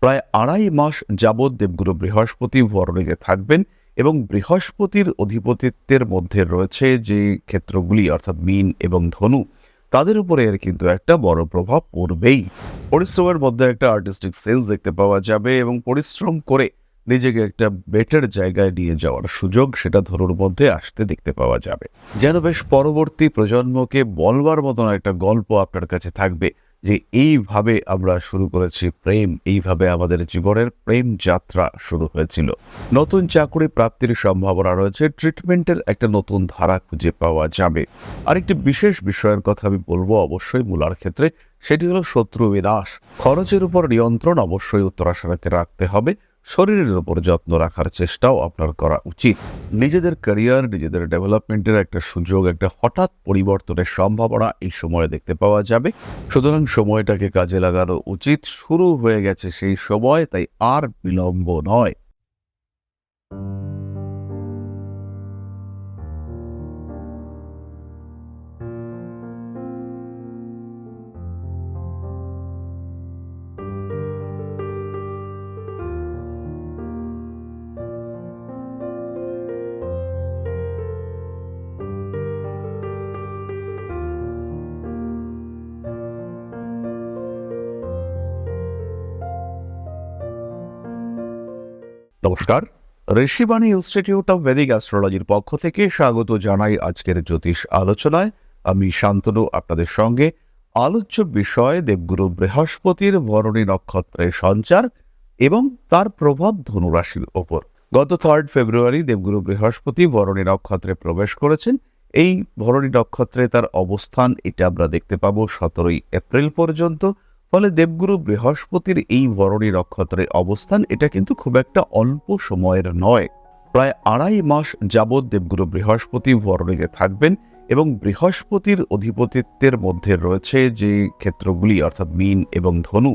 প্রায় আড়াই মাস যাবৎ দেবগুরু বৃহস্পতি ভরণীতে থাকবেন এবং বৃহস্পতির অধিপতিত্বের মধ্যে রয়েছে যে ক্ষেত্রগুলি, অর্থাৎ মিন এবং ধনু, তাদের উপরে এর কিন্তু একটা বড় প্রভাব পড়বেই। পরিশ্রমের মধ্যে একটা আর্টিস্টিক সেন্স দেখতে পাওয়া যাবে এবং পরিশ্রম করে নিজেকে একটা বেটার জায়গায় নিয়ে যাওয়ার সুযোগ সেটা ধনুর মধ্যে আসতে দেখতে পাওয়া যাবে। যেন বেশ পরবর্তী প্রজন্মকে বলবার মতন একটা গল্প আপনার কাছে থাকবে। যে এইভাবে আমরা শুরু করেছি প্রেম, এইভাবে আমাদের জীবনের প্রেম যাত্রা শুরু হয়েছিল। নতুন চাকরি প্রাপ্তির সম্ভাবনা রয়েছে ট্রিটমেন্টের একটা নতুন ধারা খুঁজে পাওয়া যাবে। আরেকটি বিশেষ বিষয়ের কথা আমি বলব অবশ্যই মূলার ক্ষেত্রে, সেটি হলো শত্রু বিনাশ। খরচের উপর নিয়ন্ত্রণ অবশ্যই উত্তরাশারাকে রাখতে হবে। শরীরের ওপর যত্ন রাখার চেষ্টাও আপনার করা উচিত। নিজেদের ক্যারিয়ার নিজেদের ডেভেলপমেন্টের একটা সুযোগ, একটা হঠাৎ পরিবর্তনের সম্ভাবনা এই সময়ে দেখতে পাওয়া যাবে। সুতরাং সময়টাকে কাজে লাগানো উচিত। শুরু হয়ে গেছে সেই সময়, তাই আর বিলম্ব নয়। নমস্কার। ঋষিবাণী ইনস্টিটিউট অফ ভেদিক অ্যাস্ট্রোলজির পক্ষ থেকে স্বাগত জানাই আজকের জ্যোতিষ আলোচনায়। আমি শান্তনু, আপনাদের সঙ্গে। আলোচ্য বিষয় দেবগুরু বৃহস্পতির বরণী নক্ষত্রের সঞ্চার এবং তার প্রভাব ধনুরাশির ওপর। গত থার্ড ফেব্রুয়ারি দেবগুরু বৃহস্পতি বরণী নক্ষত্রে প্রবেশ করেছেন। এই ভরণী নক্ষত্রে তার অবস্থান এটা আমরা দেখতে পাবো সতেরোই এপ্রিল পর্যন্ত। ফলে দেবগুরু বৃহস্পতির এই বরণী নক্ষত্রে অবস্থান, এটা কিন্তু খুব একটা অল্প সময়ের নয়। প্রায় আড়াই মাস যাবৎ দেবগুরু বৃহস্পতি বরণীতে থাকবেন এবং বৃহস্পতির অধিপতিত্বের মধ্যে রয়েছে যে ক্ষেত্রগুলি, অর্থাৎ মিন এবং ধনু,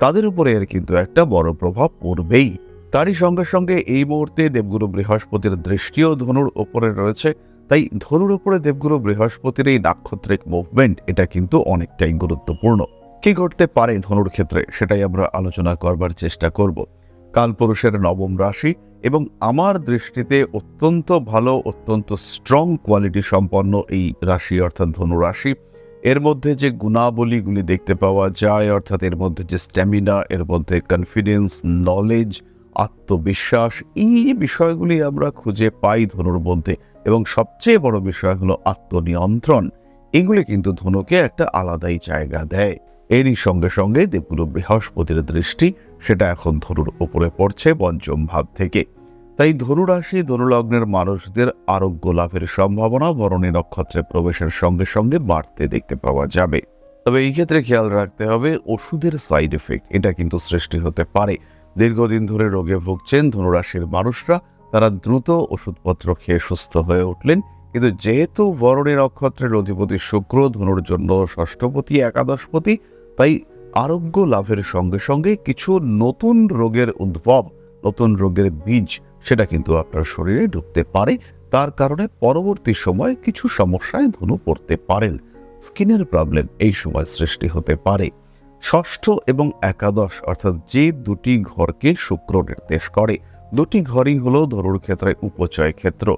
তাদের উপরে এর কিন্তু একটা বড় প্রভাব পড়বেই। তারই সঙ্গে সঙ্গে এই মুহূর্তে দেবগুরু বৃহস্পতির দৃষ্টিও ধনুর ওপরে রয়েছে, তাই ধনুর উপরে দেবগুরু বৃহস্পতির এই নাক্ষত্রিক মুভমেন্ট এটা কিন্তু অনেকটাই গুরুত্বপূর্ণ। কি ঘটতে পারে ধনুর ক্ষেত্রে, সেটাই আমরা আলোচনা করবার চেষ্টা করব। কালপুরুষের নবম রাশি এবং আমার দৃষ্টিতে অত্যন্ত ভালো, অত্যন্ত স্ট্রং কোয়ালিটি সম্পন্ন এই রাশি, অর্থাৎ ধনু রাশি। এর মধ্যে যে গুণাবলীগুলি দেখতে পাওয়া যায়, অর্থাৎ এর মধ্যে যে স্ট্যামিনা এর মধ্যে কনফিডেন্স নলেজ আত্মবিশ্বাস, এই বিষয়গুলি আমরা খুঁজে পাই ধনুর মধ্যে। এবং সবচেয়ে বড় বিষয় হলো আত্মনিয়ন্ত্রণ। এগুলি কিন্তু ধনুকে একটা আলাদাই জায়গা দেয়। এরই সঙ্গে সঙ্গে দেবগুরু বৃহস্পতির দৃষ্টি, সেটা এখন ধনুর উপরে পড়ছে পঞ্চম ভাব থেকে। তাই ধনুরাশি ধনুলগ্নের মানুষদের আরোগ্য লাভের সম্ভাবনা বরণী নক্ষত্রে প্রবেশের সঙ্গে সঙ্গে বাড়তে দেখতে পাওয়া যাবে। তবে এই ক্ষেত্রে খেয়াল রাখতে হবে, ওষুধের সাইড এফেক্ট, এটা কিন্তু সৃষ্টি হতে পারে। দীর্ঘদিন ধরে রোগে ভুগছেন ধনুরাশির মানুষরা, তারা দ্রুত ওষুধপত্র খেয়ে সুস্থ হয়ে উঠলেন। কিন্তু যেহেতু বরণী নক্ষত্রের অধিপতি শুক্র, ধনুর জন্য ষষ্ঠপতি, একাদশপতি, তাই আরোগ্য লাভের সঙ্গে সঙ্গে কিছু নতুন রোগের উদ্ভব, নতুন রোগের বীজ, সেটা কিন্তু আপনার শরীরে ঢুকতে পারে। তার কারণে পরবর্তী সময় কিছু সমস্যায় ধনু পড়তে পারেন। স্কিনের প্রবলেম এই সময় সৃষ্টি হতে পারে। ষষ্ঠ এবং একাদশ, অর্থাৎ যে দুটি ঘরকে শুক্র নির্দেশ করে, দুটি ঘরই হলো ধনুর ক্ষেত্রে উপচয় ক্ষেত্র।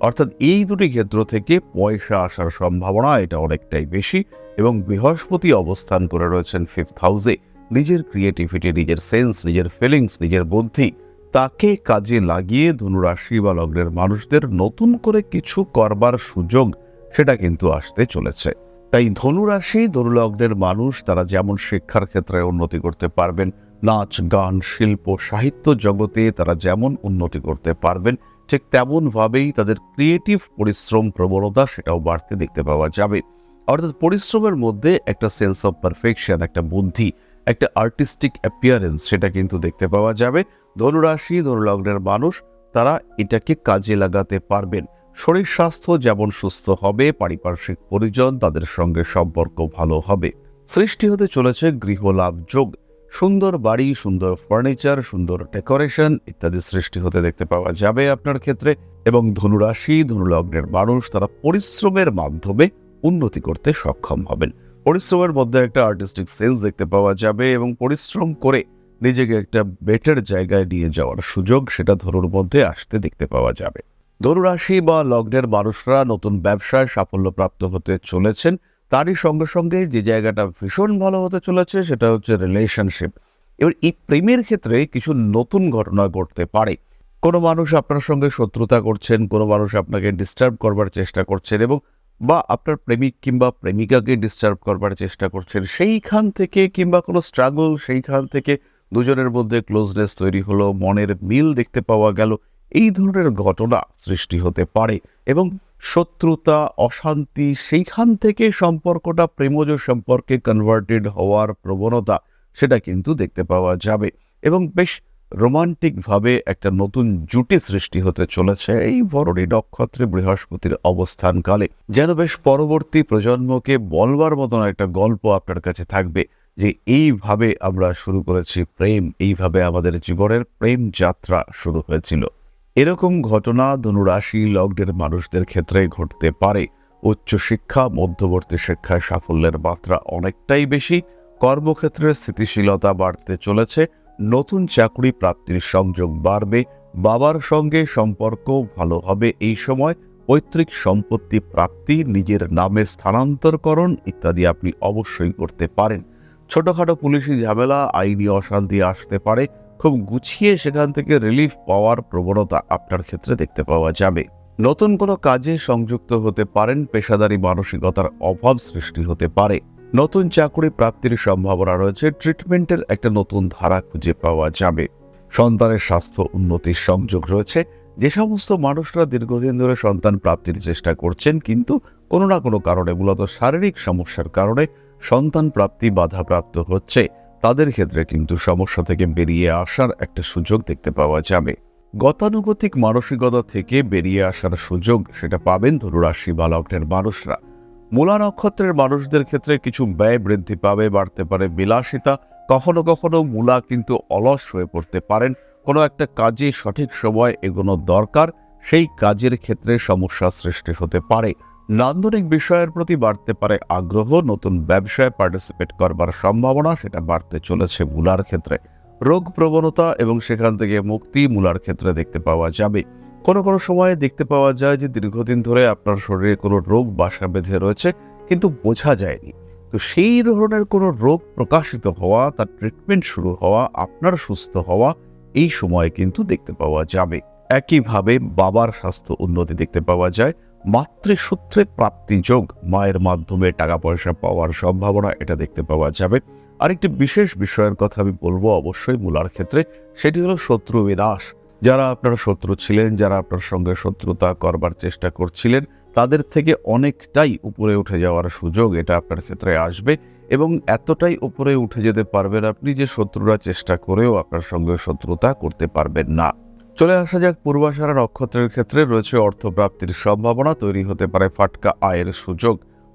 অর্থাৎ এই দুটি ক্ষেত্র থেকে পয়সা আসার সম্ভাবনা এটা অনেকটাই বেশি এবং বৃহস্পতি অবস্থান করে রয়েছেন ফিফথ হাউসে নিজের ক্রিয়েটিভিটি নিজের সেন্স নিজের ফিলিংস নিজের বুদ্ধি, তাকে কাজে লাগিয়ে ধনুরাশি বা লগ্নের মানুষদের নতুন করে কিছু করবার সুযোগ সেটা কিন্তু আসতে চলেছে। তাই ধনুরাশি, ধনুলগ্নের মানুষ তারা যেমন শিক্ষার ক্ষেত্রে উন্নতি করতে পারবেন, নাচ, গান, শিল্প, সাহিত্য জগতে তারা যেমন উন্নতি করতে পারবেন ঠিক তেমনভাবেই তাদের ক্রিয়েটিভ পরিশ্রম প্রবণতা সেটাও বাড়তে দেখতে পাওয়া যাবে। অর্থাৎ পরিশ্রমের মধ্যে একটা সেন্স অফ পারফেকশন একটা বুদ্ধি, একটা আর্টিস্টিক অ্যাপিয়ারেন্স সেটা কিন্তু দেখতে পাওয়া যাবে। ধনুরাশি, ধনুলগ্নের মানুষ, তারা এটাকে কাজে লাগাতে পারবেন। শরীর স্বাস্থ্য যেমন সুস্থ হবে, পারিপার্শ্বিক পরিজন তাদের সঙ্গে সম্পর্ক ভালো হবে। সৃষ্টি হতে চলেছে গৃহলাভ যোগ। সুন্দর বাড়ি, সুন্দর ফার্নিচার সুন্দর ডেকোরেশন ইত্যাদি সৃষ্টি হতে দেখতে পাওয়া যাবে আপনার ক্ষেত্রে এবং ধনুরাশি, ধনুলগ্নের মানুষ তারা পরিশ্রমের মাধ্যমে উন্নতি করতে সক্ষম হবেন। পরিশ্রমের মধ্যে একটা আর্টিস্টিক সেন্স দেখতে পাওয়া যাবে এবং পরিশ্রম করে নিজেকে একটা বেটার জায়গায় নিয়ে যাওয়ার সুযোগ সেটা ধনুর মধ্যে আসতে দেখতে পাওয়া যাবে। ধনুরাশি বা লগ্নের মানুষরা নতুন ব্যবসায় সাফল্যপ্রাপ্ত হতে চলেছেন। তারই সঙ্গে সঙ্গে যে জায়গাটা ভীষণ ভালো হতে চলেছে সেটা হচ্ছে রিলেশনশিপ এবার এই প্রেমের ক্ষেত্রে কিছু নতুন ঘটনা ঘটতে পারে। কোনো মানুষ আপনার সঙ্গে শত্রুতা করছেন, কোনো মানুষ আপনাকে ডিস্টার্ব করবার চেষ্টা করছেন এবং বা আপনার প্রেমিক কিংবা প্রেমিকাকে ডিস্টার্ব করবার চেষ্টা করছেন, সেইখান থেকে কিংবা কোনো স্ট্রাগল সেইখান থেকে দুজনের মধ্যে ক্লোজনেস তৈরি হলো, মনের মিল দেখতে পাওয়া গেল, এই ধরনের ঘটনা সৃষ্টি হতে পারে এবং শত্রুতা, অশান্তি, সেইখান থেকে সম্পর্কটা প্রেমজ সম্পর্কে কনভার্টেড হওয়ার প্রবণতা, সেটা কিন্তু দেখতে পাওয়া যাবে। এবং বেশ রোমান্টিকভাবে একটা নতুন জুটি সৃষ্টি হতে চলেছে এই ভরণী নক্ষত্রে বৃহস্পতির অবস্থানকালে। যেন বেশ পরবর্তী প্রজন্মকে বলবার মতন একটা গল্প আপনার কাছে থাকবে যে, এইভাবে আমরা শুরু করেছি প্রেম, এইভাবে আমাদের জীবনের প্রেম যাত্রা শুরু হয়েছিল। এরকম ঘটনা ধনুরাশি লগ্নের মানুষদের ক্ষেত্রে ঘটতে পারে। উচ্চশিক্ষা, মধ্যবর্তী শিক্ষায় সাফল্যের মাত্রা অনেকটাই বেশি। কর্মক্ষেত্রে স্থিতিশীলতা বাড়তে চলেছে। নতুন চাকরি প্রাপ্তির সংযোগ বাড়বে। বাবার সঙ্গে সম্পর্ক ভালো হবে এই সময়। পৈতৃক সম্পত্তি প্রাপ্তি, নিজের নামে স্থানান্তরকরণ ইত্যাদি আপনি অবশ্যই করতে পারেন। ছোটখাটো পুলিশি ঝামেলা, আইনি অশান্তি আসতে পারে। খুব গুছিয়ে সেখান থেকে রিলিফ পাওয়ার প্রবণতা আপনার ক্ষেত্রে দেখতে পাওয়া যাবে। নতুন কোনো কাজে সংযুক্ত হতে পারেন, পেশাদারী মানসিকতার অভাব সৃষ্টি হতে পারে। নতুন চাকরি প্রাপ্তির সম্ভাবনা রয়েছে ট্রিটমেন্টের একটা নতুন ধারা খুঁজে পাওয়া যাবে। সন্তানের স্বাস্থ্য উন্নতির সংযোগ রয়েছে। যে সমস্ত মানুষরা দীর্ঘদিন ধরে সন্তান প্রাপ্তির চেষ্টা করছেন, কিন্তু কোনো না কোনো কারণে, মূলত শারীরিক সমস্যার কারণে সন্তান প্রাপ্তি বাধাপ্রাপ্ত হচ্ছে। তাদের ক্ষেত্রে কিন্তু সমস্যা থেকে বেরিয়ে আসার একটা সুযোগ দেখতে পাওয়া যাবে। গতানুগতিক মানসিকতা থেকে বেরিয়ে আসার সুযোগ সেটা পাবেন ধনুরাশি বা লগ্নের মানুষরা। মূলা নক্ষত্রের মানুষদের ক্ষেত্রে কিছু ব্যয় বৃদ্ধি পাবে, বাড়তে পারে বিলাসিতা। কখনো কখনো মূলা কিন্তু অলস হয়ে পড়তে পারেন। কোনো একটা কাজে সঠিক সময় এগোনো দরকার, সেই কাজের ক্ষেত্রে সমস্যা সৃষ্টি হতে পারে। নান্দনিক বিষয়ের প্রতি বাড়তে পারে আগ্রহ, নতুন ব্যবসায় পার্টিসিপেট করবার সম্ভাবনা, সেটা বাড়তে চলেছে মূলার ক্ষেত্রে। রোগ প্রবণতা এবং সেখান থেকে মুক্তি মূলার ক্ষেত্রে দেখতে পাওয়া যাবে। কোনো কোনো সময়ে দেখতে পাওয়া যায় যে দীর্ঘদিন ধরে আপনার শরীরে কোনো রোগ বাসা বেঁধে রয়েছে, কিন্তু বোঝা যায়নি। তো সেই ধরনের কোনো রোগ প্রকাশিত হওয়া, তার ট্রিটমেন্ট শুরু হওয়া, আপনার সুস্থ হওয়া, এই সময়ে কিন্তু দেখতে পাওয়া যাবে। একইভাবে বাবার স্বাস্থ্য উন্নতি দেখতে পাওয়া যায়। মাতৃসূত্রে প্রাপ্তিযোগ মায়ের মাধ্যমে টাকা পয়সা পাওয়ার সম্ভাবনা এটা দেখতে পাওয়া যাবে। আরেকটি বিশেষ বিষয়ের কথা আমি বলব অবশ্যই মূলার ক্ষেত্রে, সেটি হলো শত্রু বিনাশ। যারা আপনার শত্রু ছিলেন, যারা আপনার সঙ্গে শত্রুতা করবার চেষ্টা করছিলেন, তাদের থেকে অনেকটাই উপরে উঠে যাওয়ার সুযোগ এটা আপনার ক্ষেত্রে আসবে এবং এতটাই উপরে উঠে যেতে পারবেন আপনি যে শত্রুরা চেষ্টা করেও আপনার সঙ্গে শত্রুতা করতে পারবেন না। চলে আসা যাক পূর্বাশারা নক্ষত্রের ক্ষেত্রে রয়েছে অর্থপ্রাপ্তির সম্ভাবনা, তৈরি হতে পারে ফাটকা আয়ের সুযোগ।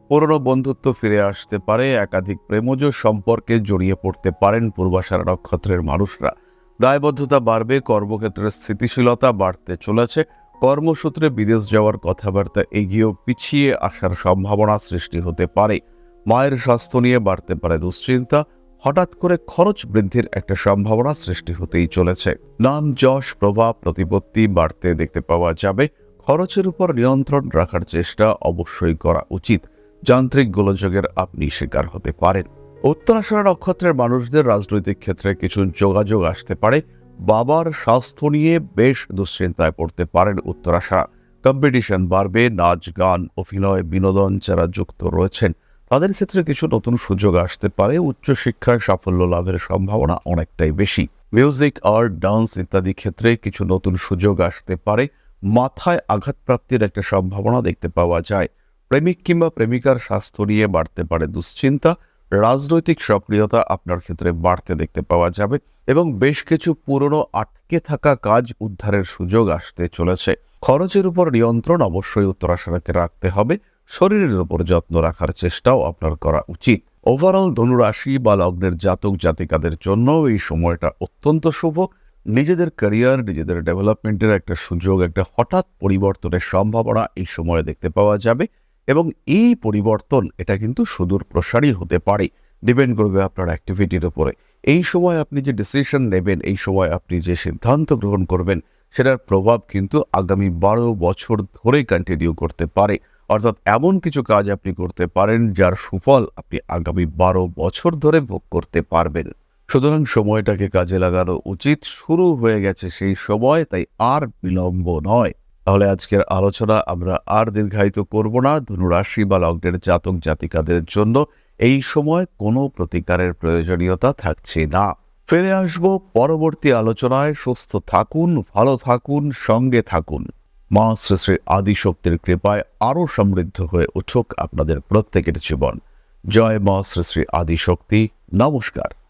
পুরনো বন্ধুত্ব ফিরে আসতে পারে, একাধিক প্রেমজ সম্পর্কে জড়িয়ে পড়তে পারেন পূর্বাশারা নক্ষত্রের মানুষরা। দায়বদ্ধতা বাড়বে, কর্মক্ষেত্রের স্থিতিশীলতা বাড়তে চলেছে। কর্মসূত্রে বিদেশ যাওয়ার কথাবার্তা এগিয়েও পিছিয়ে আসার সম্ভাবনা সৃষ্টি হতে পারে। মায়ের স্বাস্থ্য নিয়ে বাড়তে পারে দুশ্চিন্তা হঠাৎ করে খরচ বৃদ্ধির একটা সম্ভাবনা সৃষ্টি হতেই চলেছে। নাম, যশ, প্রভাব, প্রতিপত্তি বাড়তে দেখতে পাওয়া যাবে। খরচের উপর নিয়ন্ত্রণ রাখার চেষ্টা অবশ্যই করা উচিত। যান্ত্রিক গোলযোগের আপনি শিকার হতে পারেন। উত্তরাষাঢ়া নক্ষত্রের মানুষদের রাজনৈতিক ক্ষেত্রে কিছু যোগাযোগ আসতে পারে। বাবার স্বাস্থ্য নিয়ে বেশ দুশ্চিন্তায় পড়তে পারেন উত্তরাষাঢ়া কম্পিটিশন বাড়বে, নাচ, গান, অভিনয়, বিনোদন যারা যুক্ত রয়েছেন। তাদের ক্ষেত্রে কিছু নতুন সুযোগ আসতে পারে। উচ্চশিক্ষায় সাফল্য লাভের সম্ভাবনা অনেকটাই বেশি। মিউজিক, আর্ট, ডান্স ইত্যাদি ক্ষেত্রে কিছু নতুন সুযোগ আসতে পারে। মাথায় আঘাতপ্রাপ্তির একটা সম্ভাবনা দেখতে পাওয়া যায়। প্রেমিক কিংবা প্রেমিকার স্বাস্থ্য নিয়ে বাড়তে পারে দুশ্চিন্তা। রাজনৈতিক সক্রিয়তা আপনার ক্ষেত্রে বাড়তে দেখতে পাওয়া যাবে এবং বেশ কিছু পুরনো আটকে থাকা কাজ উদ্ধারের সুযোগ আসতে চলেছে। খরচের উপর নিয়ন্ত্রণ অবশ্যই উত্তরাশারাকে রাখতে হবে। শরীরের উপর যত্ন রাখার চেষ্টাও আপনার করা উচিত। ওভারঅল ধনুরাশি বা লগ্নের জাতক জাতিকাদের জন্য এই সময়টা অত্যন্ত শুভ। নিজেদের ক্যারিয়ার নিজেদের ডেভেলপমেন্টের একটা সুযোগ, একটা হঠাৎ পরিবর্তনের সম্ভাবনা এই সময়ে দেখতে পাওয়া যাবে এবং এই পরিবর্তন, এটা কিন্তু সুদূর প্রসারী হতে পারে। ডিপেন্ড করবে আপনার অ্যাক্টিভিটির উপরে। এই সময় আপনি যে ডিসিশন নেবেন, এই সময় আপনি যে সিদ্ধান্ত গ্রহণ করবেন, সেটার প্রভাব কিন্তু আগামী বারো বছর ধরে কন্টিনিউ করতে পারে। অর্থাৎ এমন কিছু কাজ আপনি করতে পারেন যার সুফল আপনি আগামী বারো বছর ধরে ভোগ করতে পারবেন। সুতরাং সময়টাকে কাজে লাগানো উচিত। শুরু হয়ে গেছে সেই সময়, তাই আর বিলম্ব নয়। তাহলে আজকের আলোচনা আমরা আর দীর্ঘায়িত করব না। ধনুরাশি বা লগ্নের জাতক জাতিকাদের জন্য এই সময় কোনো প্রতিকারের প্রয়োজনীয়তা থাকছে না। ফিরে আসব পরবর্তী আলোচনায়। সুস্থ থাকুন, ভালো থাকুন, সঙ্গে থাকুন। মা শ্রী আদিশক্তির কৃপায় আরও সমৃদ্ধ হয়ে উঠুক আপনাদের প্রত্যেকের জীবন। জয় মা শ্রী শ্রী আদিশক্তি। নমস্কার।